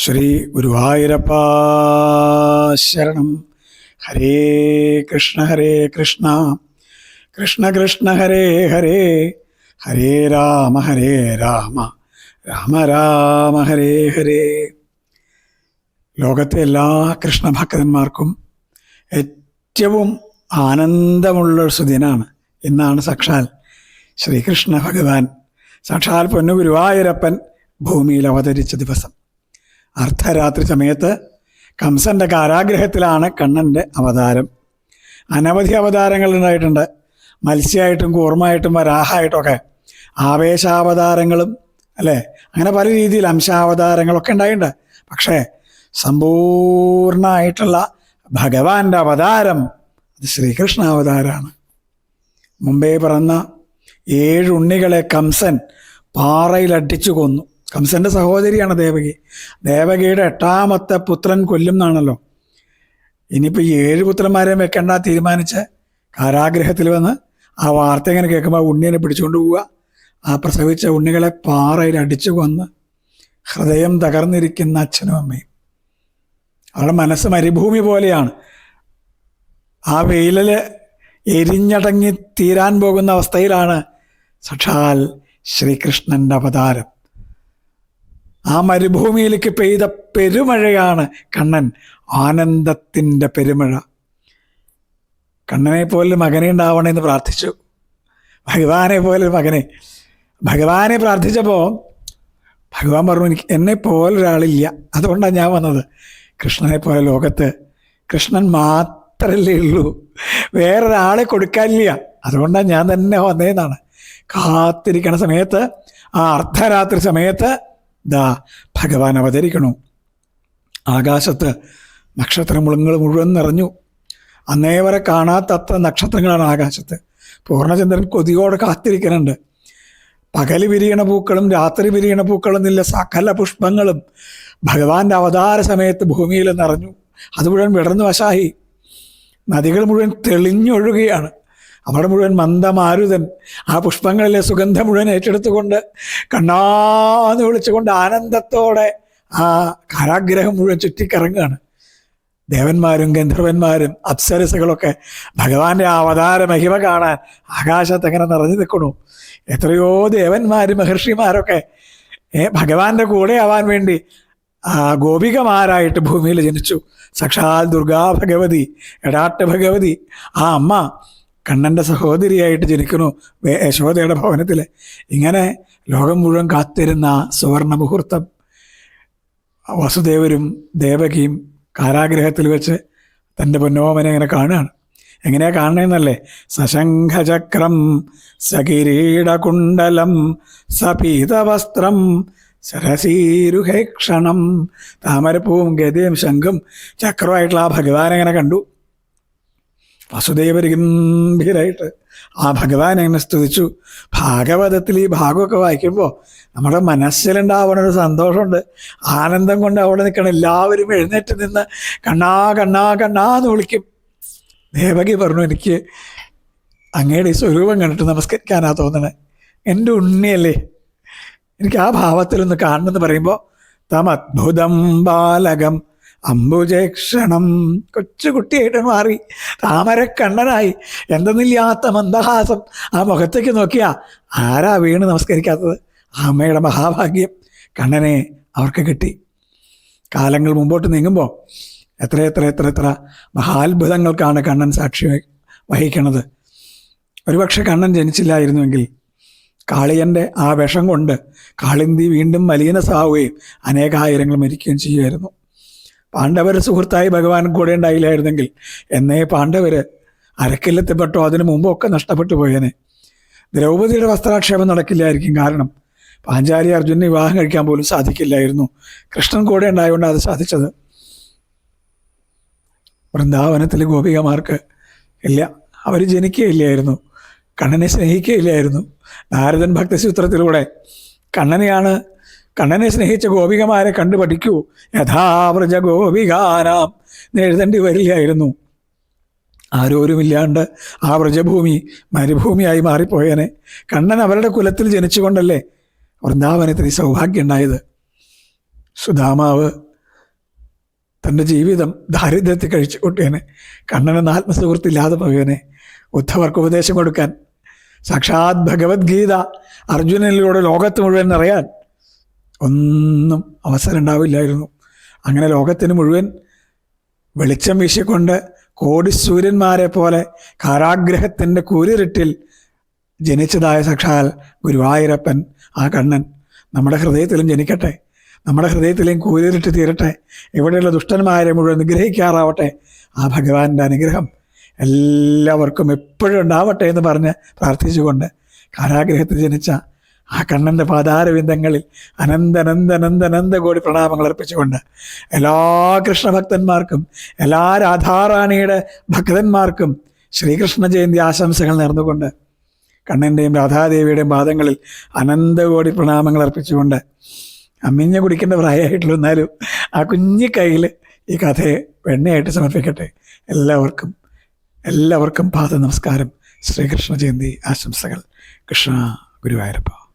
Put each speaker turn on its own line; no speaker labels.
ശ്രീ ഗുരുവായൂരപ്പ ശരണം. ഹരേ കൃഷ്ണ ഹരേ കൃഷ്ണ. കൃഷ്ണ കൃഷ്ണ ഹരേ ഹരേ. ഹരേ രാമ ഹരേ രാമ. രാമ രാമ ഹരേ ഹരേ. ലോകത്തെ എല്ലാ കൃഷ്ണഭക്തന്മാർക്കും ഏറ്റവും ആനന്ദമുള്ള ഒരു സുദിനാണ്. ഇന്നാണ് സാക്ഷാൽ ശ്രീകൃഷ്ണ ഭഗവാൻ. സാക്ഷാൽ പൊന്നു ഗുരുവായൂരപ്പൻ ഭൂമിയിൽ അവതരിച്ച ദിവസം. അർദ്ധരാത്രി സമയത്ത് കംസന്റെ കാരാഗ്രഹത്തിലാണ് കണ്ണന്റെ അവതാരം. അനവധി അവതാരങ്ങൾ ഉണ്ടായിട്ടുണ്ട്. മത്സ്യമായിട്ടും കൂർമ്മയായിട്ടും വരാഹായിട്ടും ഒക്കെ ആവേശാവതാരങ്ങളും അല്ലേ? അങ്ങനെ പല രീതിയിൽ അംശാവതാരങ്ങളൊക്കെ ഉണ്ടായിട്ടുണ്ട്. പക്ഷേ സമ്പൂർണമായിട്ടുള്ള ഭഗവാന്റെ അവതാരം അത് ശ്രീകൃഷ്ണ അവതാരമാണ്. മുമ്പേ പറഞ്ഞ ഏഴുണ്ണികളെ കംസൻ പാറയിലടിച്ചു കൊന്നു. കംസന്റെ സഹോദരിയാണ് ദേവകി. ദേവകിയുടെ എട്ടാമത്തെ പുത്രൻ കൊല്ലും എന്നാണല്ലോ ഇനിയിപ്പോൾ ഈ ഏഴ് പുത്രന്മാരെയും വെക്കേണ്ട തീരുമാനിച്ച് കാരാഗ്രഹത്തിൽ വന്ന് ആ വാർത്ത ഇങ്ങനെ കേൾക്കുമ്പോൾ ആ ഉണ്ണിനെ പിടിച്ചുകൊണ്ട് പോവുക. ആ പ്രസവിച്ച ഉണ്ണികളെ പാറയിൽ അടിച്ചു കൊന്ന് ഹൃദയം തകർന്നിരിക്കുന്ന അച്ഛനും അമ്മയും. അവരുടെ മനസ്സ് മരുഭൂമി പോലെയാണ്. ആ വെയിലിൽ എരിഞ്ഞടങ്ങി തീരാൻ പോകുന്ന അവസ്ഥയിലാണ് സക്ഷാൽ ശ്രീകൃഷ്ണന്റെ അവതാരം. ആ മരുഭൂമിയിലേക്ക് പെയ്ത പെരുമഴയാണ് കണ്ണൻ. ആനന്ദത്തിന്റെ പെരുമഴ. കണ്ണനെ പോലെ മകനെ ഉണ്ടാവണേ എന്ന് പ്രാർത്ഥിച്ചു. ഭഗവാനെ പോലെ മകനെ. ഭഗവാനെ പ്രാർത്ഥിച്ചപ്പോൾ ഭഗവാൻ പറഞ്ഞു എനിക്ക് എന്നെ പോലെ ഒരാളില്ല അതുകൊണ്ടാണ് ഞാൻ വന്നത്. കൃഷ്ണനെ പോലെ ലോകത്ത് കൃഷ്ണൻ മാത്രമല്ലേ ഉള്ളൂ. വേറൊരാളെ കൊടുക്കാനില്ല. അതുകൊണ്ടാണ് ഞാൻ തന്നെ വന്നതെന്നാണ്. കാത്തിരിക്കണ സമയത്ത് ആ അർദ്ധരാത്രി സമയത്ത് ദാ ഭഗവാൻ അവതരിക്കണു. ആകാശത്ത് നക്ഷത്രമുളങ്ങൾ മുഴുവൻ നിറഞ്ഞു. അന്നേ വരെ കാണാത്തത്ര നക്ഷത്രങ്ങളാണ് ആകാശത്ത്. പൂർണചന്ദ്രൻ കൊതിയോടെ കാത്തിരിക്കുന്നുണ്ട്. പകൽ വിരിയണ പൂക്കളും രാത്രി വിരിയണ പൂക്കളും എന്നില്ല സകല പുഷ്പങ്ങളും ഭഗവാന്റെ അവതാര സമയത്ത് ഭൂമിയിൽ നിറഞ്ഞു. അത് മുഴുവൻ വിടർന്നു വശായി. നദികൾ മുഴുവൻ തെളിഞ്ഞൊഴുകയാണ് അവിടെ മുഴുവൻ മന്ദമാരുതൻ ആ പുഷ്പങ്ങളിലെ സുഗന്ധം മുഴുവൻ ഏറ്റെടുത്തുകൊണ്ട് കണ്ണാന്ന് വിളിച്ചുകൊണ്ട് ആനന്ദത്തോടെ ആ കാരാഗ്രഹം മുഴുവൻ ചുറ്റിക്കറങ്ങുകയാണ്. ദേവന്മാരും ഗന്ധർവന്മാരും അപ്സരസുകളൊക്കെ ഭഗവാന്റെ ആ അവതാര മഹിമ കാണാൻ ആകാശത്ത് എങ്ങനെ നിറഞ്ഞു നിൽക്കണു എത്രയോ ദേവന്മാരും മഹർഷിമാരൊക്കെ ഭഗവാന്റെ കൂടെ ആവാൻ വേണ്ടി ആ ഗോപികമാരായിട്ട് ഭൂമിയിൽ ജനിച്ചു. സാക്ഷാൽ ദുർഗാ ഭഗവതി എടാട്ട് ഭഗവതി ആ അമ്മ കണ്ണന്റെ സഹോദരിയായിട്ട് ജനിക്കുന്നു യശോദയുടെ ഭവനത്തിൽ ഇങ്ങനെ ലോകം മുഴുവൻ കാത്തിരുന്ന സുവർണ മുഹൂർത്തം വസുദേവരും ദേവകിയും കാരാഗ്രഹത്തിൽ വെച്ച് തന്റെ പൊന്നോമനെ ഇങ്ങനെ കാണുകയാണ്. എങ്ങനെയാ കാണണമെന്നല്ലേ സശംഖചക്രം സകിരീടകുണ്ടലം സപീതവസ്ത്രം സരസീരുഹേക്ഷണം താമരപ്പൂവും ഗതയും ശംഖും ചക്രമായിട്ടുള്ള ആ ഭഗവാനെങ്ങനെ കണ്ടു. വസുദേവര് ഗംഭീരായിട്ട് ആ ഭഗവാനെ എങ്ങനെ സ്തുതിച്ചു. ഭാഗവതത്തിൽ ഈ ഭാഗമൊക്കെ വായിക്കുമ്പോൾ നമ്മുടെ മനസ്സിലുണ്ടാവണ ഒരു സന്തോഷമുണ്ട്. ആനന്ദം കൊണ്ട് അവിടെ നിൽക്കണം എല്ലാവരും എഴുന്നേറ്റ് നിന്ന് കണ്ണാ കണ്ണാ കണ്ണാ എന്ന് വിളിക്കും. ദേവകി പറഞ്ഞു എനിക്ക് അങ്ങയുടെ ഈ സ്വരൂപം കണ്ടിട്ട് നമസ്കരിക്കാനാ തോന്നണേ. എന്റെ ഉണ്ണിയല്ലേ? എനിക്ക് ആ ഭാവത്തിലൊന്ന് കാണണമെന്ന് പറയുമ്പോൾ തം അദ്ഭുതം ബാലകം അംബുജേക്ഷണം കൊച്ചു കുട്ടിയായിട്ട് മാറി താമരക്കണ്ണനായി എന്തെന്നില്ലാത്ത മന്ദഹാസം. ആ മുഖത്തേക്ക് നോക്കിയാ ആരാ വീണ് നമസ്കരിക്കാത്തത്? അമ്മയുടെ മഹാഭാഗ്യം. കണ്ണനെ അവർക്ക് കിട്ടി. കാലങ്ങൾ മുമ്പോട്ട് നീങ്ങുമ്പോൾ എത്ര എത്ര എത്ര എത്ര മഹാത്ഭുതങ്ങൾക്കാണ് കണ്ണൻ സാക്ഷി വഹിക്കണത്. ഒരുപക്ഷെ കണ്ണൻ ജനിച്ചില്ലായിരുന്നുവെങ്കിൽ കാളിയന്റെ ആ വിഷം കൊണ്ട് കാളിന്തി വീണ്ടും മലീനസാവുകയും അനേകായിരങ്ങൾ മരിക്കുകയും ചെയ്യുമായിരുന്നു. പാണ്ഡവർ സുഹൃത്തായി ഭഗവാൻ കൂടെ ഉണ്ടായില്ലായിരുന്നെങ്കിൽ എന്നേ പാണ്ഡവര് അരക്കില്ലെത്തിപ്പെട്ടോ അതിനു മുമ്പൊക്കെ നഷ്ടപ്പെട്ടു പോയേനെ. ദ്രൗപതിയുടെ വസ്ത്രാക്ഷേപം നടക്കില്ലായിരിക്കും കാരണം പാഞ്ചാലി അർജുനന് വിവാഹം കഴിക്കാൻ പോലും സാധിക്കില്ലായിരുന്നു. കൃഷ്ണൻ കൂടെ ഉണ്ടായതുകൊണ്ട് അത് സാധിച്ചത്. വൃന്ദാവനത്തിലെ ഗോപികമാർക്ക് ഇല്ല. അവർ ജനിക്കുകയില്ലായിരുന്നു. കണ്ണനെ സ്നേഹിക്കുകയില്ലായിരുന്നു. നാരദൻ ഭക്തസൂത്രത്തിലൂടെ കണ്ണനെയാണ് കണ്ണനെ സ്നേഹിച്ച ഗോപികമാരെ കണ്ടു പഠിക്കൂ യഥാവ്രജ ഗോപികാനാം നേഴുതണ്ടി വരില്ലായിരുന്നു ആരോരുമില്ലാണ്ട് ആ വ്രജഭൂമി മരുഭൂമിയായി മാറിപ്പോയേനെ. കണ്ണൻ അവരുടെ കുലത്തിൽ ജനിച്ചുകൊണ്ടല്ലേ വൃന്ദാവനത്തിന് ഈ സൗഭാഗ്യം ഉണ്ടായത്? സുധാമാവ് തന്റെ ജീവിതം ദാരിദ്ര്യത്തിൽ കഴിച്ചു കൂട്ടിയനെ. കണ്ണനെന്ന ആത്മസുഹൃത്തില്ലാതെ പോയേനെ. ഉദ്ധവർക്ക് ഉപദേശം കൊടുക്കാൻ. സാക്ഷാത് ഭഗവത്ഗീത അർജുനനിലൂടെ ലോകത്ത് മുഴുവൻ നിറയാൻ ഒന്നും അവസരം ഉണ്ടാവില്ലായിരുന്നു. അങ്ങനെ ലോകത്തിന് മുഴുവൻ വെളിച്ചം വീശിക്കൊണ്ട് കോടി സൂര്യന്മാരെ പോലെ കാരാഗ്രഹത്തിന്റെ കൂരിരുട്ടിൽ ജനിച്ചതായ സാക്ഷാൽ ഗുരുവായൂരപ്പൻ ആ കണ്ണൻ നമ്മുടെ ഹൃദയത്തിലും ജനിക്കട്ടെ നമ്മുടെ ഹൃദയത്തിലെയും കൂരിരുട്ട് തീരട്ടെ ഇവിടെയുള്ള ദുഷ്ടന്മാരെ മുഴുവൻ നിഗ്രഹിക്കാറാവട്ടെ ആ ഭഗവാന്റെ അനുഗ്രഹം എല്ലാവർക്കും എപ്പോഴും ഉണ്ടാവട്ടെ എന്ന് പറഞ്ഞ് പ്രാർത്ഥിച്ചുകൊണ്ട് കാരാഗ്രഹത്തിൽ ജനിച്ച ആ കണ്ണന്റെ പാതാരവിന്ദങ്ങളിൽ അനന്തനന്ദനന്ദനന്ദ കോടി പ്രണാമങ്ങൾ അർപ്പിച്ചുകൊണ്ട് എല്ലാ കൃഷ്ണഭക്തന്മാർക്കും എല്ലാ രാധാറാണിയുടെ ഭക്തന്മാർക്കും ശ്രീകൃഷ്ണ ജയന്തി ആശംസകൾ നേർന്നുകൊണ്ട് കണ്ണന്റെയും രാധാദേവിയുടെയും പാദങ്ങളിൽ അനന്തകോടി പ്രണാമങ്ങൾ അർപ്പിച്ചുകൊണ്ട് അമ്മിഞ്ഞ കുടിക്കേണ്ട പ്രായമായിട്ടുള്ളൂ എന്നാലും ആ കുഞ്ഞിക്കൈയിൽ ഈ കഥയെ വെണ്ണയായിട്ട് സമർപ്പിക്കട്ടെ. എല്ലാവർക്കും എല്ലാവർക്കും പാദ നമസ്കാരം ശ്രീകൃഷ്ണ ജയന്തി ആശംസകൾ. കൃഷ്ണ ഗുരുവായൂരപ്പ.